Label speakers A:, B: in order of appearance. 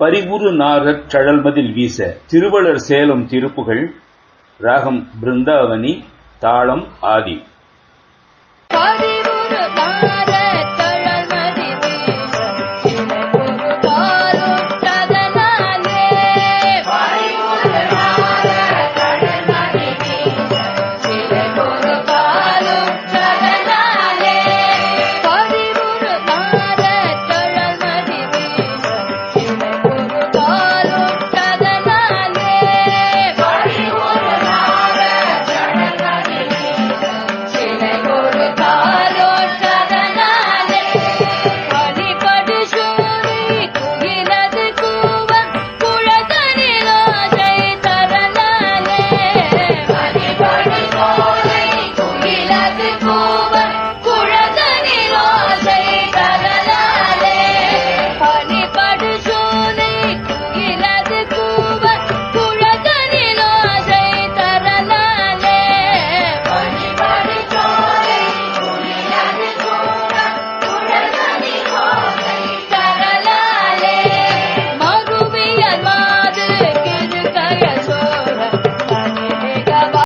A: பரிவுறு நாரற் சழல்மதில் வீச திருவளர் சேலம் திருப்புகள் ராகம் பிருந்தாவனி தாளம் ஆதி.
B: Lord.